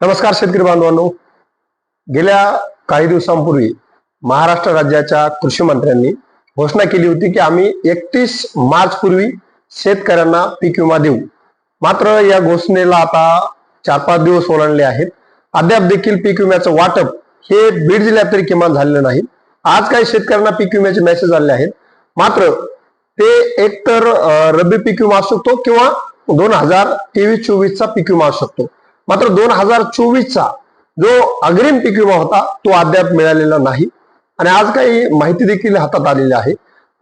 नमस्कार शेतकरी बांधवांनो. गेल्या काही दिवसांपूर्वी महाराष्ट्र राज्याच्या कृषी मंत्र्यांनी घोषणा केली होती की आम्ही एकतीस मार्च पूर्वी शेतकऱ्यांना पीक विमा देऊ. मात्र या घोषणेला आता चार पाच दिवस ओलांडले आहेत. अद्याप देखील पीक विम्याचं वाटप हे बीड जिल्ह्यात तरी किमान झालेलं नाही. आज काही शेतकऱ्यांना पीक विम्याचे मेसेज आले आहेत. मात्र ते एकतर रब्बी पीक विमा असू शकतो किंवा दोन हजार तेवीस चोवीसचा पीक विमा असू शकतो. मात्र दोन हजार चोवीसचा जो अग्रिम पीक विमा होता तो अद्याप मिळालेला नाही. आणि आज काही माहिती देखील हातात आलेली आहे.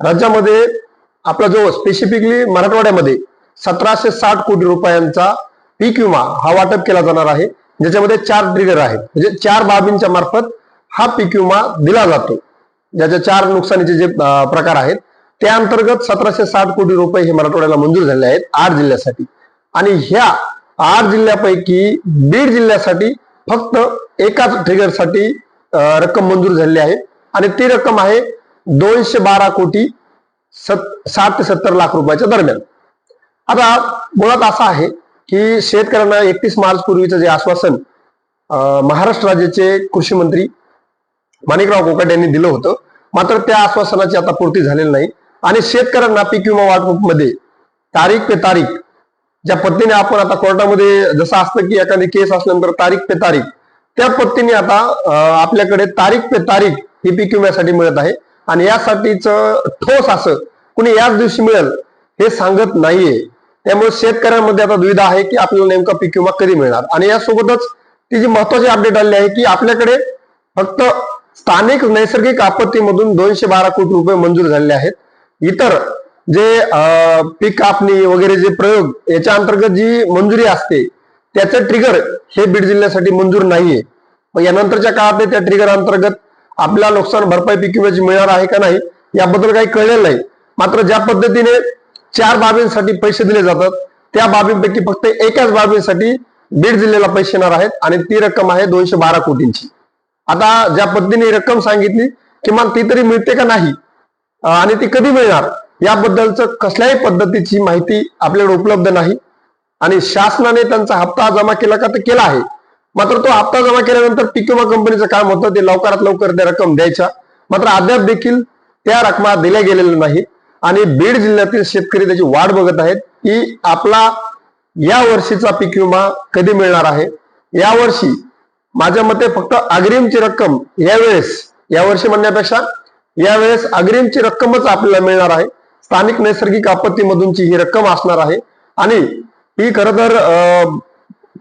राज्यामध्ये आपला जो स्पेसिफिकली मराठवाड्यामध्ये सतराशे साठ कोटी रुपयांचा पीक विमा हा वाटप केला जाणार आहे. ज्याच्यामध्ये चार ट्रिगर आहेत. म्हणजे चार बाबींच्या मार्फत हा पीक विमा दिला जातो. ज्याच्या चार नुकसानीचे जे प्रकार आहेत त्या अंतर्गत सतराशे साठ कोटी रुपये हे मराठवाड्याला मंजूर झाले आहेत आठ जिल्ह्यासाठी. आणि ह्या आठ जिल्ह्यापैकी बीड जिल्ह्यासाठी फक्त एकाच ट्रिगरसाठी रक्कम मंजूर झालेली आहे. आणि ती रक्कम आहे दोनशे बारा कोटी सत साठ ते सत्तर लाख रुपयाच्या दरम्यान. आता मुळात असं आहे की शेतकऱ्यांना एकतीस मार्च पूर्वीचं जे आश्वासन महाराष्ट्र राज्याचे कृषी मंत्री माणिकराव कोकाटे यांनी दिलं होतं मात्र त्या आश्वासनाची आता पूर्ती झालेली नाही. आणि शेतकऱ्यांना पीक विमा वाटपमध्ये तारीख पे तारीख ज्या पद्धतीने आपण आता कोर्टामध्ये जसं असतं की एखादी केस असल्यानंतर तारीख पे तारीख त्या पद्धतीने आता आपल्याकडे तारीख पे तारीख ही पीक विम्यासाठी मिळत आहे. आणि यासाठीच ठोस असं कुणी याच दिवशी मिळेल हे सांगत नाहीये. त्यामुळे शेतकऱ्यांमध्ये आता दुविधा आहे की आपल्याला नेमका पीक विमा कधी मिळणार? आणि यासोबतच ती जी महत्वाची अपडेट आली आहे की आपल्याकडे फक्त स्थानिक नैसर्गिक आपत्तीमधून दोनशे बारा कोटी रुपये मंजूर झालेले आहेत. इतर जे पीक कापणी वगैरे जे प्रयोग याच्या अंतर्गत जी मंजुरी असते त्याचं ट्रिगर हे बीड जिल्ह्यासाठी मंजूर नाहीये. मग यानंतरच्या काळात त्या ट्रिगर अंतर्गत आपल्याला नुकसान भरपाई पीक विम्याची मिळणार आहे का नाही याबद्दल काही कळलेलं नाही. मात्र ज्या पद्धतीने चार बाबींसाठी पैसे दिले जातात त्या बाबींपैकी फक्त एकाच बाबींसाठी बीड जिल्ह्याला पैसे येणार आहेत आणि ती रक्कम आहे दोनशे बारा कोटींची. आता ज्या पद्धतीने रक्कम सांगितली किमान ती तरी मिळते का नाही आणि ती कधी मिळणार याबद्दलच कसल्याही पद्धतीची माहिती आपल्याकडे उपलब्ध नाही. आणि शासनाने त्यांचा हप्ता जमा केला का तर केला आहे. मात्र तो हप्ता जमा केल्यानंतर पीक विमा कंपनीचं काम होतं ते लवकरात लवकर त्या रक्कम द्यायच्या. मात्र अद्याप देखील त्या रकमा दिल्या गेलेल्या नाहीत आणि बीड जिल्ह्यातील शेतकरी त्याची वाट बघत आहेत की आपला या वर्षीचा पीक विमा कधी मिळणार आहे. यावर्षी माझ्या मते फक्त अग्रिमची रक्कम यावेळेस यावर्षी म्हणण्यापेक्षा यावेळेस अग्रिमची रक्कमच आपल्याला मिळणार आहे. स्थानिक नैसर्गिक आपत्तीमधूनची ही रक्कम असणार आहे. आणि ही खर तर अं,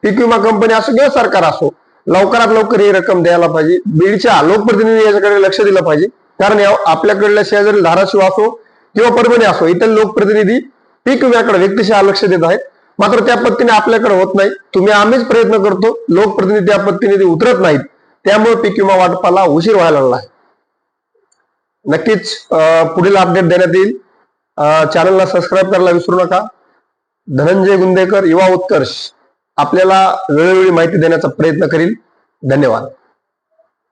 पीक विमा कंपनी असो किंवा सरकार असो लवकरात लवकर ही रक्कम द्यायला पाहिजे. बीडच्या लोकप्रतिनिधी याच्याकडे लक्ष दिलं पाहिजे. कारण आपल्याकडल्या शेजारी धाराशिव असो किंवा परभणी असो इतर लोकप्रतिनिधी पीक विम्याकडे व्यक्तिशः लक्ष देत आहेत. मात्र त्या पद्धतीने आपल्याकडे होत नाही. तुम्ही आम्हीच प्रयत्न करतो लोकप्रतिनिधी त्या पद्धतीने उतरत नाहीत. त्यामुळे पीक विमा वाटपाला उशीर व्हायला लागला आहे. नक्कीच अं, पुढील अपडेट देण्यात येईल. चॅनलला सबस्क्राईब करायला विसरू नका. धनंजय गुंदेकर युवा उत्कर्ष आपल्याला वेळोवेळी माहिती देण्याचा प्रयत्न करील. धन्यवाद.